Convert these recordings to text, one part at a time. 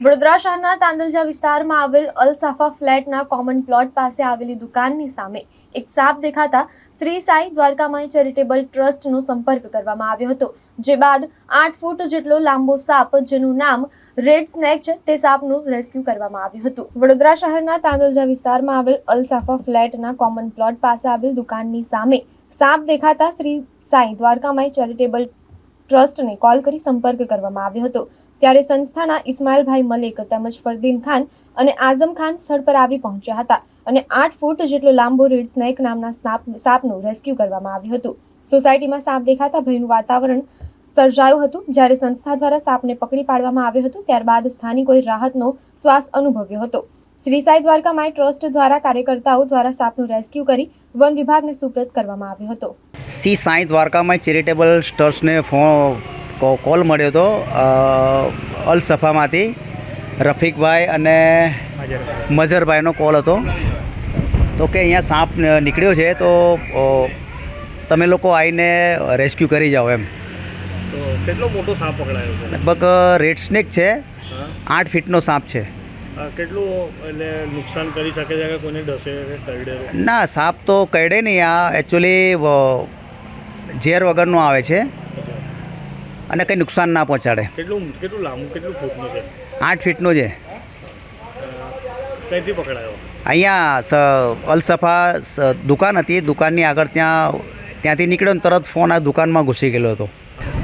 વડોદરા શહેરના તાંદલજા વિસ્તારમાં આવેલ અલસાફા ફ્લેટના કોમન પ્લોટ પાસે આવેલી દુકાનની સામે એક સાપ દેખાતા શ્રી સાઈ દ્વારકામાઈ ચેરિટેબલ ટ્રસ્ટનો સંપર્ક કરવામાં આવ્યો હતો, જે બાદ આઠ ફૂટ જેટલો લાંબો સાપ, જેનું નામ રેડ સ્નેક છે, તે સાપનું રેસ્ક્યુ કરવામાં આવ્યું હતું. વડોદરા શહેરના તાંદલજા વિસ્તારમાં આવેલ અલસાફા ફ્લેટના કોમન પ્લોટ પાસે આવેલ દુકાનની સામે સાપ દેખાતા શ્રી સાઈ દ્વારકામાઈ ચેરિટેબલ ટ્રસ્ટને કોલ કરી સંપર્ક કરવામાં આવ્યો હતો. ત્યારે સંસ્થાના ઇસ્માઇલભાઈ મલિક તેમજ ફરદીન ખાન અને આઝમ ખાન સ્થળ પર આવી પહોંચ્યા હતા અને આઠ ફૂટ જેટલો લાંબો રીડ સ્નેક નામના સાપ સાપનું રેસ્ક્યુ કરવામાં આવ્યું હતું. સોસાયટીમાં સાપ દેખાતા ભયનું વાતાવરણ સર્જાયું હતું. જ્યારે સંસ્થા દ્વારા સાપને પકડી પાડવામાં આવ્યો હતો, ત્યારબાદ સ્થાનિકોએ રાહતનો શ્વાસ અનુભવ્યો હતો. શ્રી સાઈ દ્વારકા માય ટ્રસ્ટ દ્વારા કાર્યકર્તાઓ દ્વારા સાપનું રેસ્ક્યુ કરી વન વિભાગને સુપ્રત કરવામાં આવ્યો હતો. શ્રી સાંઈ દ્વારકામાં ચેરિટેબલ ટ્રસ્ટને ફોન કો- કોલ મળ્યો હતો અલસફામાંથી અલ રફીકભાઈ અને મઝરભાઈનો કોલ હતો. તો કે અહીંયા સાપ નીકળ્યો છે તો તમે લોકો આવીને રેસ્ક્યુ કરી જાઓ એમ. તો કેટલો મોટો સાપ પકડાયો લગભગ રેડ સ્નેક છે આઠ ફીટનો સાપ છે. કેટલું એટલે નુકસાન કરી શકે છે કે કોઈને ડસે કરડે ના સાપ તો કરડે નહીં. આ એકચ્યુઅલી ઝેર વગરનો આવે છે. અને કંઈ નુકસાન ના પહોંચાડે. કેટલું કેટલું લાંબુ કેટલું ફૂટનું છે? આઠ ફીટનો છે. પકડાયો? અહીંયા અલસફા દુકાન હતી. દુકાનની આગળ ત્યાં ત્યાંથી નીકળ્યો ને તરત ફોન આ દુકાનમાં ઘૂસી ગયેલો હતો.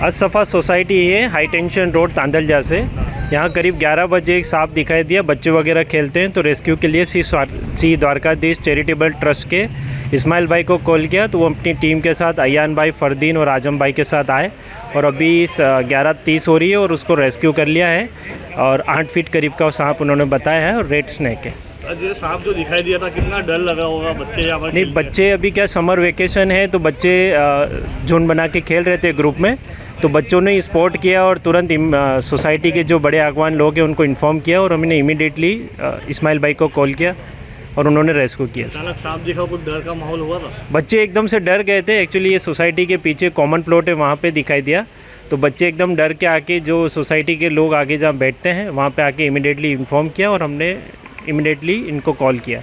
आज सफ़ा सोसाइटी है हाई टेंशन रोड तांदलजा से यहाँ करीब 11 बजे एक सांप दिखाई दिया, बच्चे वगैरह खेलते हैं तो रेस्क्यू के लिए सी सी द्वारकाधीश चैरिटेबल ट्रस्ट के इस्माइल भाई को कॉल किया तो वो अपनी टीम के साथ, अयान भाई, फरदीन और आज़म भाई के साथ आए। और अभी ग्यारह तीस हो रही है और उसको रेस्क्यू कर लिया है। और आठ फीट करीब का सांप उन्होंने बताया है और रेड स्नैक है। ये सांप जो दिखाई दिया था कितना डर लगा होगा बच्चे यहाँ पर नहीं बच्चे अभी क्या समर वेकेशन है तो बच्चे झुंड बना के खेल रहे थे ग्रुप में तो बच्चों ने स्पॉट किया और तुरंत सोसाइटी के जो बड़े आगवान लोग हैं उनको इन्फॉर्म किया और हमने इमीडिएटली इस्माइल भाई को कॉल किया और उन्होंने रेस्क्यू किया। अचानक सांप दिखा कुछ डर का माहौल हुआ था? बच्चे एकदम से डर गए थे। एक्चुअली ये सोसाइटी के पीछे कॉमन प्लॉट है वहाँ पे दिखाई दिया। तो बच्चे एकदम डर के आके जो सोसाइटी के लोग आगे जहाँ बैठते हैं वहाँ पे आके इमीडिएटली इन्फॉर्म किया और हमने इमीडिएटली इनको कॉल किया